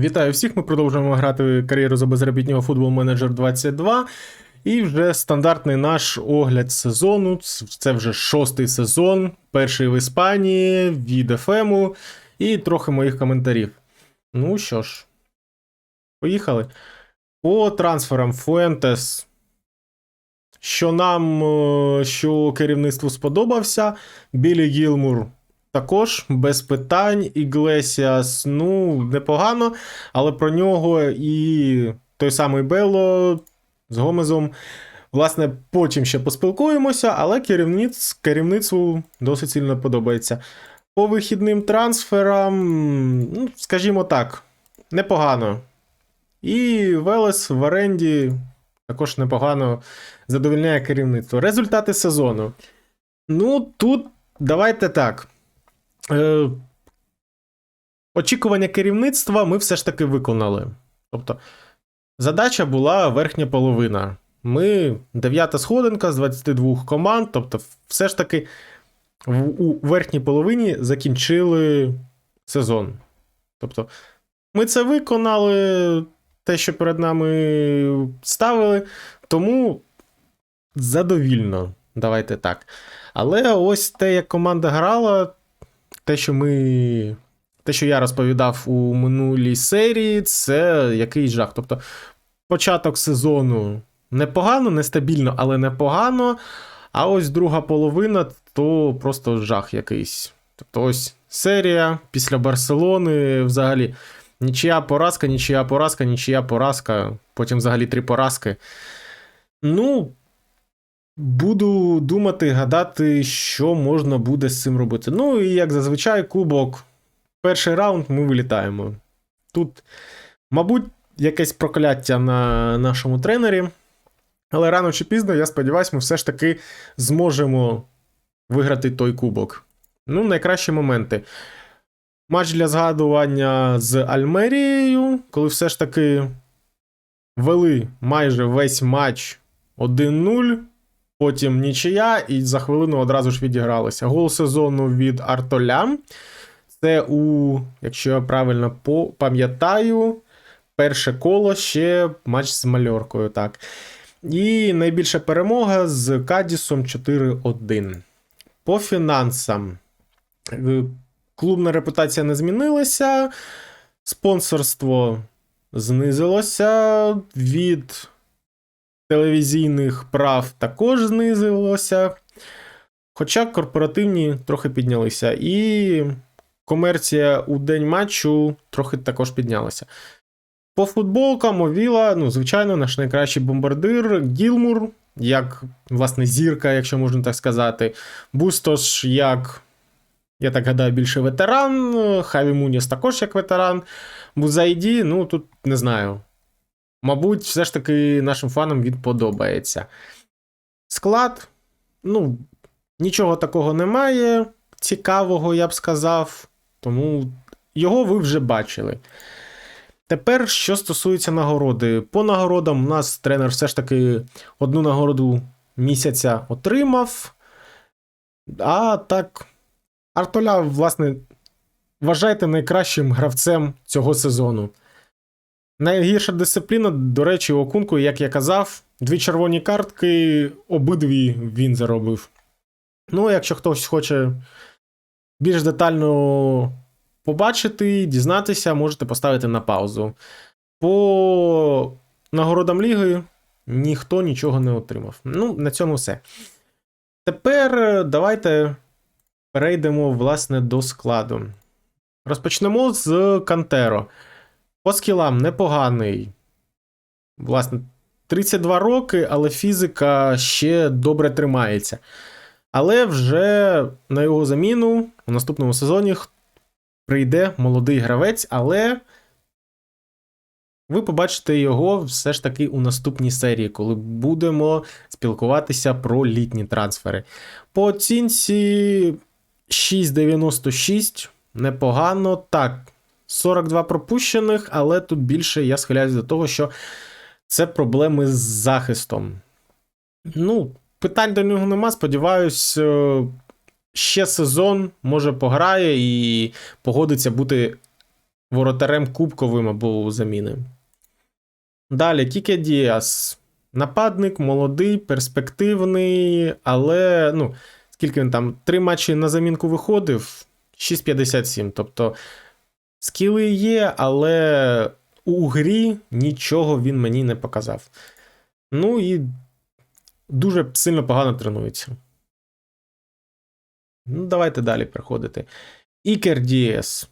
Вітаю всіх! Ми продовжуємо грати кар'єру за безробітнього футбол менеджер 22. І вже стандартний наш огляд сезону. Це вже шостий сезон, перший в Іспанії, від ФМу і трохи моїх коментарів. Ну що ж, поїхали. По трансферам Фуентес. Що нам, е, що керівництву сподобався. Білі Гілмур також без питань. Іглесіас, ну, непогано, але про нього і той самий Бело з Гомезом. Власне, потім ще поспілкуємося, але керівниць, керівництву досить сильно подобається. По вихідним трансферам, ну, скажімо так, непогано. І Велес в оренді також непогано задовільняє керівництво. Результати сезону. Ну, тут давайте так. Е, очікування керівництва ми все ж таки виконали. Тобто, задача була верхня половина. Ми дев'ята сходинка з 22 команд, тобто, все ж таки в, у верхній половині закінчили сезон. Тобто, ми це виконали, те, що перед нами ставили, тому задовільно, давайте так. Але ось те, як команда грала, те, що ми. Те, що я розповідав у минулій серії, це якийсь жах. Тобто, початок сезону непогано, нестабільно, але непогано. А ось друга половина то просто жах якийсь. Тобто, ось серія після Барселони взагалі. Нічия поразка, нічия поразка, нічия поразка. Потім взагалі три поразки. Ну, Буду думати, гадати, що можна буде з цим робити. Ну і як зазвичай, кубок. Перший раунд ми вилітаємо. Тут, мабуть, якесь прокляття на нашому тренері. Але рано чи пізно, я сподіваюся, ми все ж таки зможемо виграти той кубок. Ну, найкращі моменти. Матч для згадування з Альмерією, коли все ж таки вели майже весь матч 1-0. Потім нічия, і за хвилину одразу ж відігралися. Гол сезону від Артоля. Це у, якщо я правильно пам'ятаю, перше коло ще матч з Мальоркою. так. І найбільша перемога з Кадісом 4-1. По фінансам. Е, клубна репутація не змінилася. Спонсорство знизилося від телевізійних прав також знизилося. Хоча корпоративні трохи піднялися. І комерція у день матчу трохи також піднялася. По футболкам Овіла, ну, звичайно, наш найкращий бомбардир Гілмур, як, власне, зірка, якщо можна так сказати. Бустош, як, я так гадаю, більше ветеран. Хаві Муніс також як ветеран. Бузайді, ну тут не знаю. Мабуть, все ж таки нашим фанам він подобається. Склад, ну, нічого такого немає. Цікавого, я б сказав. Тому його ви вже бачили. Тепер, що стосується нагороди. По нагородам, у нас тренер все ж таки одну нагороду місяця отримав. А так, Артоля, власне, вважайте найкращим гравцем цього сезону. Найгірша дисципліна, до речі, Окунку, як я казав, дві червоні картки, обидві він заробив. Ну, якщо хтось хоче більш детально побачити, дізнатися, можете поставити на паузу. По нагородам ліги ніхто нічого не отримав. Ну, на цьому все. Тепер давайте перейдемо, власне, до складу. Розпочнемо з Кантеро. По скілам непоганий. Власне, 32 роки, але фізика ще добре тримається. Але вже на його заміну у наступному сезоні прийде молодий гравець, але ви побачите його все ж таки у наступній серії, коли будемо спілкуватися про літні трансфери. По оцінці 6,96 непогано. Так. 42 пропущених, але тут більше я схиляюсь до того, що це проблеми з захистом. Ну, питань до нього нема. Сподіваюсь, е, ще сезон може пограє і погодиться бути воротарем кубковим або заміни. Далі Кіке Діас. Нападник, молодий, перспективний, але ну, скільки він там? Три матчі на замінку виходив, 6,57. Тобто скіли є, але у грі нічого він мені не показав. Ну і дуже сильно погано тренується. Ну, давайте далі приходити. Ікер Дієс.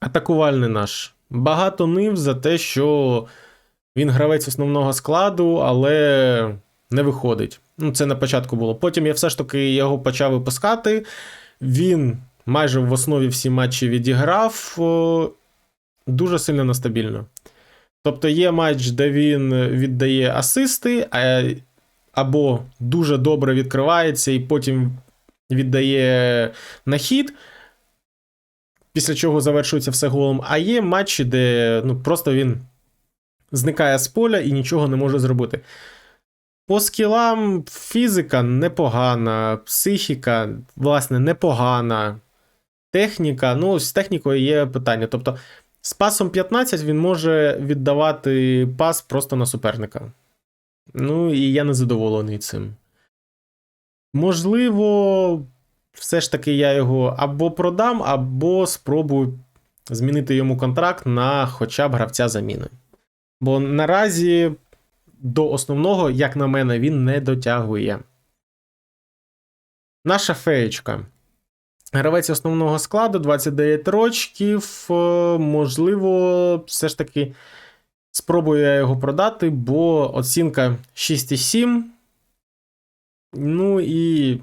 Атакувальний наш. Багато нив за те, що він гравець основного складу, але не виходить. Ну, це на початку було. Потім я все ж таки його почав випускати. Він майже в основі всі матчі відіграв дуже сильно нестабільно. Тобто є матч, де він віддає асисти, або дуже добре відкривається і потім віддає на хід, після чого завершується все голом. А є матчі, де ну, просто він зникає з поля і нічого не може зробити. По скілам фізика непогана, психіка, власне, непогана. Техніка, ну, з технікою є питання. Тобто, з пасом 15 він може віддавати пас просто на суперника. Ну, і я не задоволений цим. Можливо, все ж таки я його або продам, або спробую змінити йому контракт на хоча б гравця заміни. Бо наразі до основного, як на мене, він не дотягує. Наша феєчка. Гравець основного складу 29 рочків. Е, Можливо, все ж таки спробую я його продати, бо оцінка 6,7. Ну і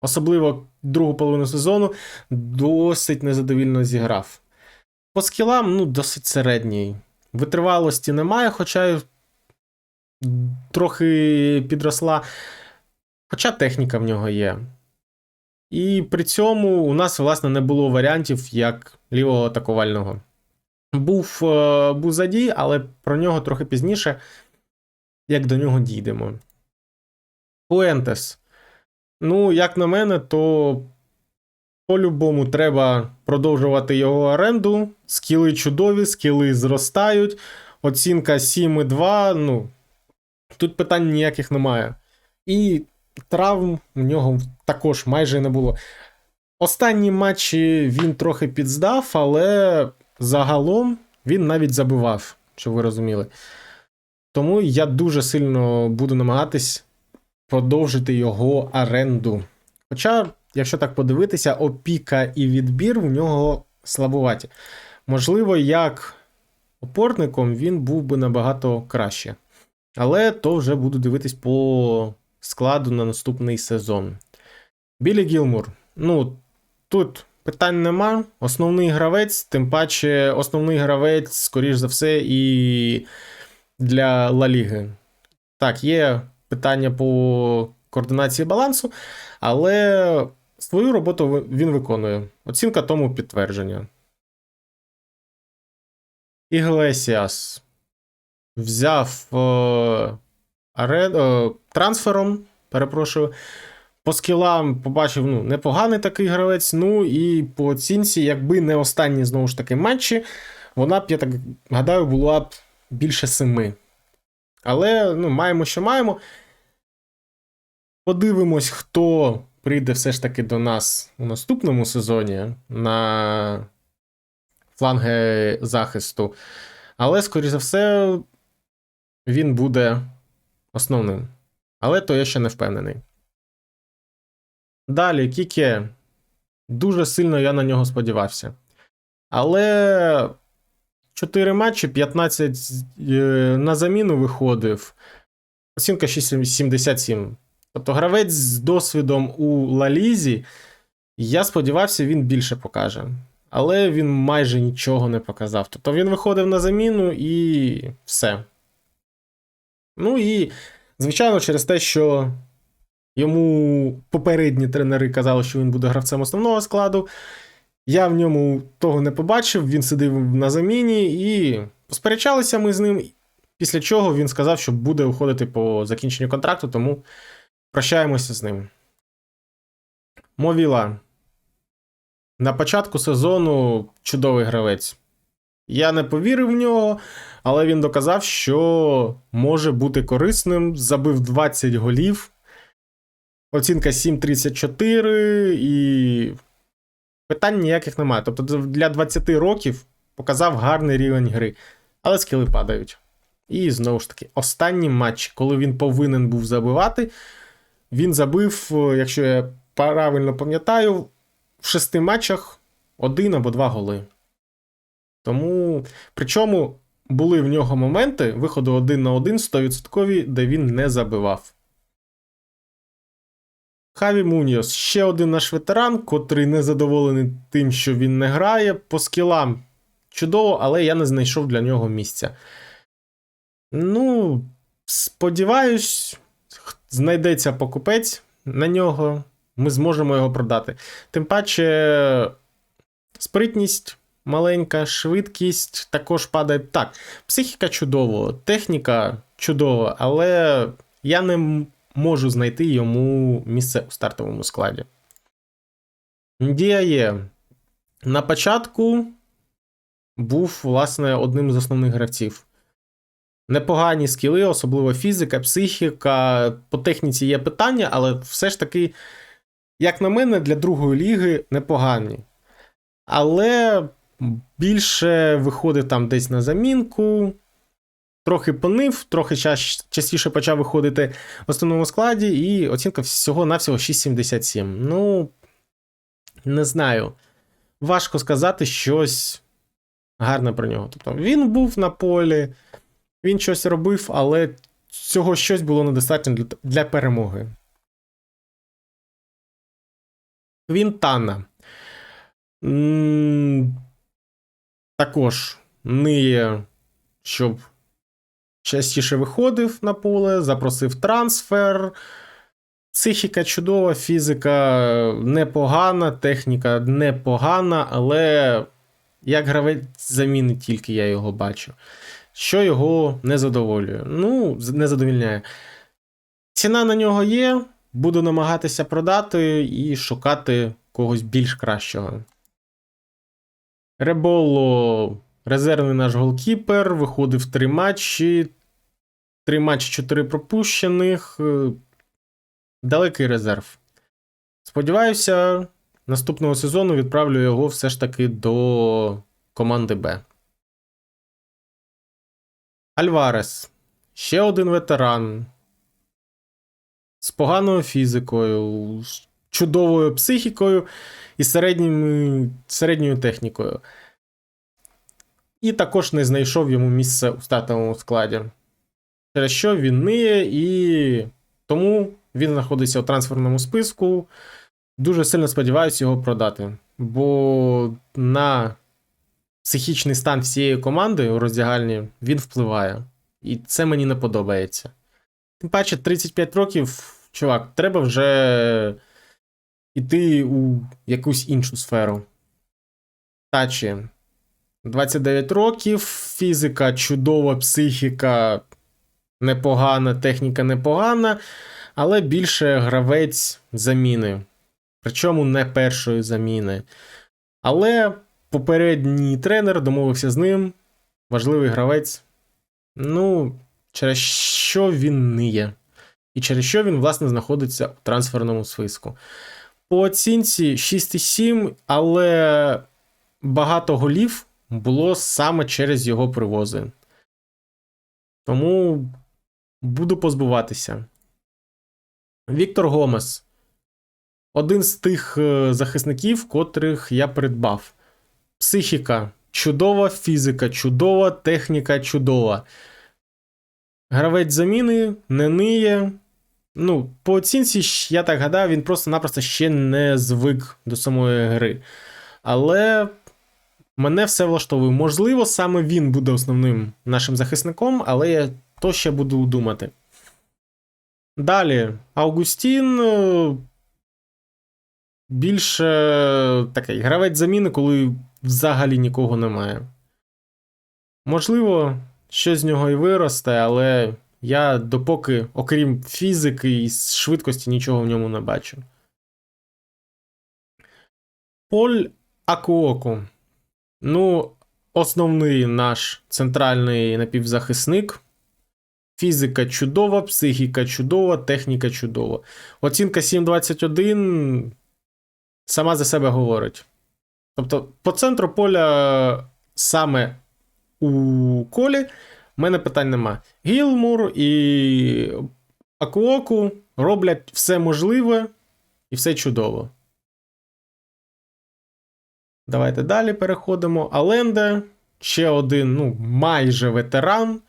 особливо другу половину сезону досить незадовільно зіграв. По скілам, ну, досить середній. Витривалості немає, хоча трохи підросла. Хоча техніка в нього є. І при цьому у нас, власне, не було варіантів як лівого атакувального. Був е, Бузаді, але про нього трохи пізніше, як до нього дійдемо. Пуентес. Ну, як на мене, то по-любому треба продовжувати його оренду. Скіли чудові, скіли зростають. Оцінка 7,2. Ну, тут питань ніяких немає. І травм у нього також майже не було. Останні матчі він трохи підздав, але загалом він навіть забивав, щоб ви розуміли. Тому я дуже сильно буду намагатись продовжити його оренду. Хоча, якщо так подивитися, опіка і відбір в нього слабуваті. Можливо, як опорником він був би набагато краще. Але то вже буду дивитись по складу на наступний сезон. Білі Гілмур. Ну, тут питань нема. Основний гравець, тим паче, основний гравець, скоріш за все, і для Ла Ліги. Так, є питання по координації балансу, але свою роботу він виконує. Оцінка тому підтвердження. Іглесіас взяв е, аре, е, трансфером, перепрошую. По скілам побачив ну, непоганий такий гравець. Ну і по оцінці, якби не останні знову ж таки матчі, вона б, я так гадаю, була б більше семи. Але ну, маємо, що маємо. Подивимось, хто прийде все ж таки до нас у наступному сезоні на фланги захисту. Але, скоріш за все, він буде основним. Але то я ще не впевнений. Далі, Кіке. Дуже сильно я на нього сподівався. Але 4 матчі, 15 е, на заміну виходив. Оцінка 6,77. Тобто гравець з досвідом у Лалізі, я сподівався, він більше покаже. Але він майже нічого не показав. Тобто він виходив на заміну і все. Ну і, звичайно, через те, що йому попередні тренери казали, що він буде гравцем основного складу. Я в ньому того не побачив, він сидив на заміні і посперечалися ми з ним. Після чого він сказав, що буде уходити по закінченню контракту, тому прощаємося з ним. Мовіла. на початку сезону чудовий гравець. Я не повірив в нього, але він доказав, що може бути корисним. Забив 20 голів. Оцінка 7,34 і питань ніяких немає. Тобто для 20 років показав гарний рівень гри, але скіли падають. І знову ж таки, останній матч, коли він повинен був забивати, він забив, е, якщо я правильно пам'ятаю, в шести матчах один або два голи. Тому, причому були в нього моменти виходу один на один 100%, де він не забивав. Хаві Муніос ще один наш ветеран, котрий не задоволений тим, що він не грає. По скілам чудово, але я не знайшов для нього місця. Ну, сподіваюсь, знайдеться покупець на нього, ми зможемо його продати. Тим паче, спритність маленька, швидкість також падає. Так, психіка чудово, техніка чудова, але я не можу знайти йому місце у стартовому складі. Дія є. На початку був, власне, одним з основних гравців. Непогані скіли, особливо фізика, психіка. По техніці є питання, але все ж таки, як на мене, для другої ліги непогані. Але більше виходить там десь на замінку. Трохи понив, трохи ча- частіше почав виходити в основному складі, і оцінка всього-навсього 6,77. Ну, не знаю. Важко сказати щось гарне про нього. Тобто він був на полі, він щось робив, але цього щось було недостатньо для, для перемоги. Квінтана. М, Також ниє, щоб частіше виходив на поле, запросив трансфер. Психіка чудова, фізика непогана, техніка непогана, але як гравець заміни тільки я його бачу. Що його не задоволює. Ну, не задовільняє. Ціна на нього є, буду намагатися продати і шукати когось більш кращого. Реболо, резервний наш голкіпер, виходив три матчі. Три матчі, чотири пропущених. Е, Далекий резерв. Сподіваюся, наступного сезону відправлю його все ж таки до команди Б. Альварес. Ще один ветеран. З поганою фізикою, чудовою психікою і середньою, середньою технікою. І також не знайшов йому місце у стартовому складі. Через що він ниє, і тому він знаходиться у трансферному списку. Дуже сильно сподіваюся його продати. Бо на психічний стан всієї команди у роздягальні він впливає. І це мені не подобається. Тим паче, 35 років, чувак, треба вже йти у якусь іншу сферу. Тачі. 29 років, фізика чудова, психіка непогана, техніка непогана, але більше гравець заміни. Причому не першої заміни. Але попередній тренер домовився з ним. Важливий гравець. Ну, через що він не є. І через що він, власне, знаходиться у трансферному списку. По оцінці 6,7, але багато голів було саме через його привози. Тому буду позбуватися. Віктор Гомес. Один з тих е, захисників, котрих я придбав. Психіка чудова, фізика чудова, техніка чудова. Гравець заміни не ниє. Ну, по оцінці, я так гадаю, він просто-напросто ще не звик до самої гри. Але мене все влаштовує. Можливо, саме він буде основним нашим захисником, але я то ще буду думати. Далі, Августін. е, Більше такий гравець заміни, коли взагалі нікого немає. Можливо, щось з нього і виросте, але я допоки, окрім фізики і швидкості, нічого в ньому не бачу. Поль Акуоку. Ну, основний наш центральний напівзахисник. Фізика чудова, психіка чудова, техніка чудова. Оцінка 7.21 сама за себе говорить. Тобто, по центру поля саме у колі в мене питань нема. Гілмур і Акуоку роблять все можливе і все чудово. Давайте далі переходимо. Аленде ще один, ну, майже ветеран.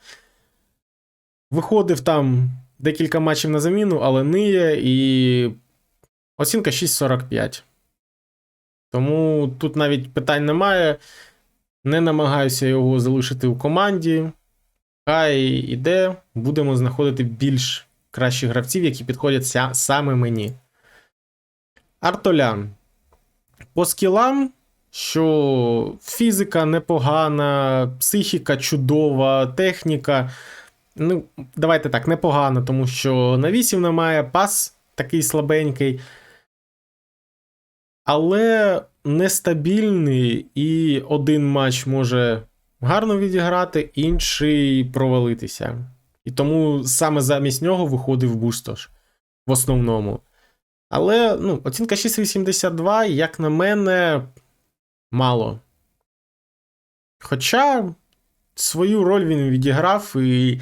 Виходив там декілька матчів на заміну, але ниє і оцінка 6.45. Тому тут навіть питань немає. Не намагаюся його залишити у команді. Хай іде, будемо знаходити більш кращих гравців, які підходять саме мені. Артолян. По скілам, що фізика непогана, психіка чудова, техніка. Ну, давайте так, непогано, тому що навісів немає, пас такий слабенький. Але нестабільний, і один матч може гарно відіграти, інший провалитися. І тому саме замість нього виходив Бустош в основному. Але ну, оцінка 6,82, як на мене, мало. Хоча свою роль він відіграв і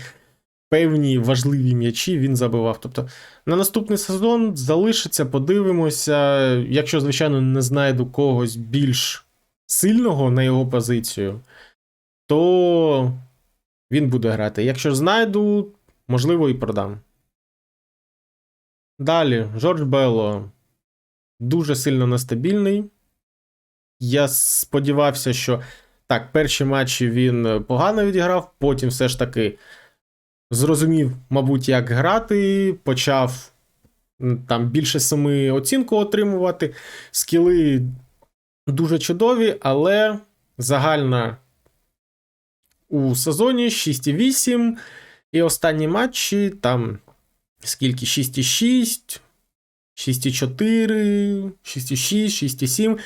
певні важливі м'ячі він забивав. Тобто на наступний сезон залишиться, подивимося. Якщо, звичайно, не знайду когось більш сильного на його позицію, то він буде грати. Якщо знайду, можливо, і продам. Далі, Жорж Белло дуже сильно нестабільний. Я сподівався, що так, перші матчі він погано відіграв, потім все ж таки зрозумів, мабуть, як грати, почав там більше семи оцінку отримувати. Скіли дуже чудові, але загальна у сезоні 6,8. І останні матчі там скільки? 6,6, 6,4, 6,6, 6,7.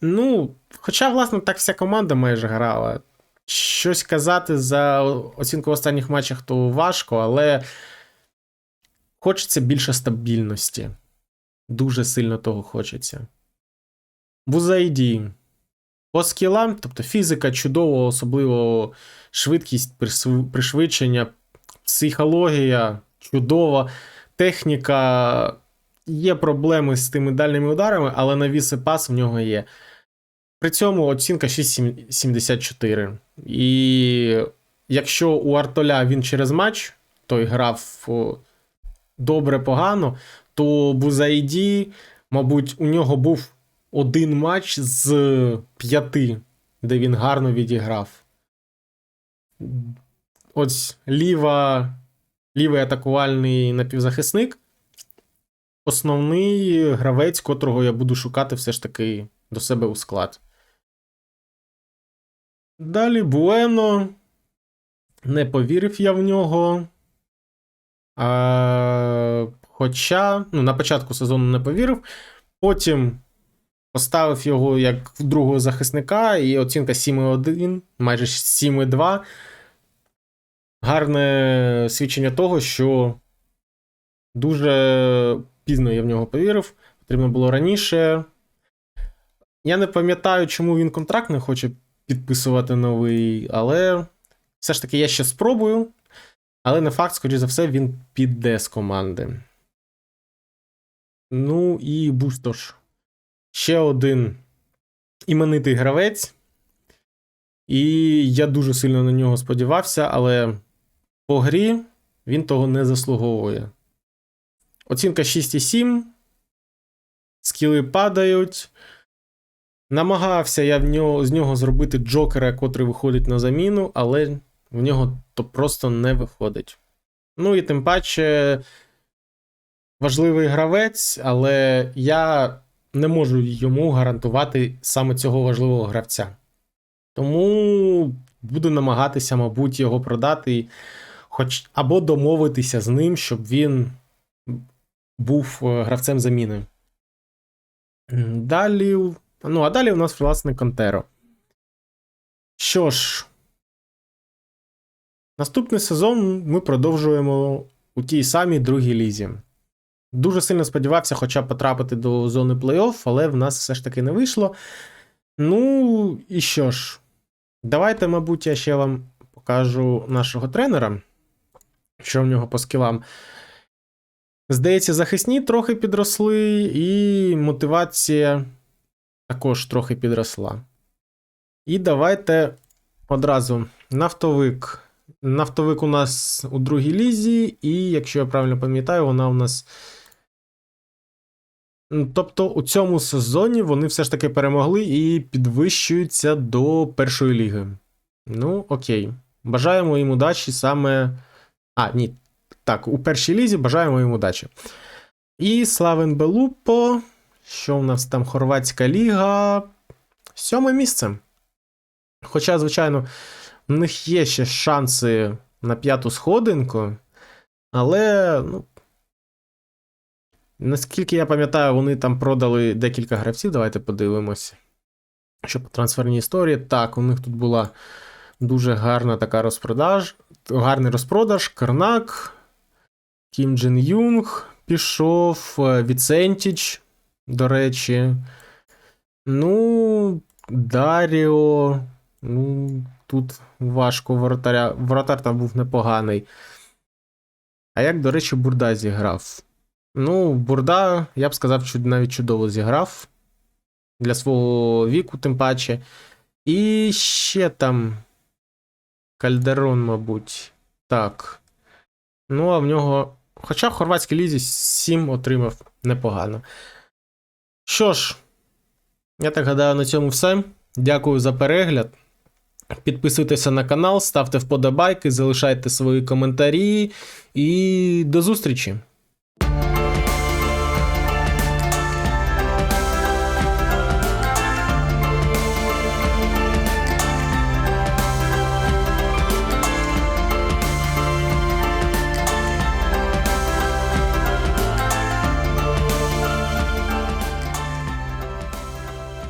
Ну, хоча, власне, так вся команда майже грала. Щось казати за оцінку останніх матчах то важко, але хочеться більше стабільності. Дуже сильно того хочеться. Бузайді. По скілам, тобто фізика чудово, особливо швидкість, пришвидшення, психологія чудова, техніка. Є проблеми з тими дальніми ударами, але навіс і пас в нього є. При цьому оцінка 6,74. І якщо у Артоля він через матч той грав добре-погано, то Бузайді, мабуть, у нього був один матч з п'яти, де він гарно відіграв. Ось ліва, лівий атакувальний напівзахисник. Основний гравець, котрого я буду шукати все ж таки до себе у склад. Далі Буено. Не повірив я в нього. А, хоча, ну, на початку сезону не повірив. Потім поставив його як другого захисника, і оцінка 7,1, майже 7,2. Гарне свідчення того, що дуже пізно я в нього повірив. Потрібно було раніше. Я не пам'ятаю, чому він контракт не хоче підписувати новий, але все ж таки я ще спробую. Але не факт, скоріш за все, він піде з команди. Ну і Бустош. Ще один іменитий гравець. І я дуже сильно на нього сподівався, але по грі він того не заслуговує. Оцінка 6,7. Скіли падають. Намагався я в нього, з нього зробити джокера, котрий виходить на заміну, але в нього то просто не виходить. Ну і тим паче важливий гравець, але я не можу йому гарантувати саме цього важливого гравця. Тому буду намагатися, мабуть, його продати, хоч або домовитися з ним, щоб він був е, гравцем заміни. Далі Ну, а далі у нас, власне, Контеро. Що ж, наступний сезон ми продовжуємо у тій самій другій лізі. Дуже сильно сподівався хоча б потрапити до зони плей-офф, але в нас все ж таки не вийшло. Ну, і що ж, давайте, мабуть, я ще вам покажу нашого тренера, що в нього по скілам. Здається, захисні трохи підросли, і мотивація також трохи підросла. І давайте одразу нафтовик. Нафтовик у нас у другій лізі, і, якщо я правильно пам'ятаю, вона у нас. Тобто у цьому сезоні вони все ж таки перемогли і підвищуються до першої ліги. Ну, окей. Бажаємо їм удачі саме. А, ні. Так, у першій лізі бажаємо їм удачі. І Славен Белупо. Що у нас там Хорватська ліга? Сьоме місце. Хоча, звичайно, в них є ще шанси на п'яту сходинку, але, ну. Наскільки я пам'ятаю, вони там продали декілька гравців. Давайте подивимося. Що по трансферній історії. Так, у них тут була дуже гарна така розпродаж. Гарний розпродаж. Карнак, Кім Джин Юнг пішов, е, Віцентіч, до речі. Ну, Даріо. Ну, тут важко воротаря. Воротар там був непоганий. А як, до речі, Бурда зіграв? Ну, Бурда, я б сказав, чуд- навіть чудово зіграв. Для свого віку, тим паче. І ще там. Кальдерон, мабуть. Так. Ну, а в нього. Хоча в хорватській лізі 7 отримав непогано. Що ж, я так гадаю, на цьому все. Дякую за перегляд. Підписуйтеся на канал, ставте вподобайки, залишайте свої коментарі і до зустрічі!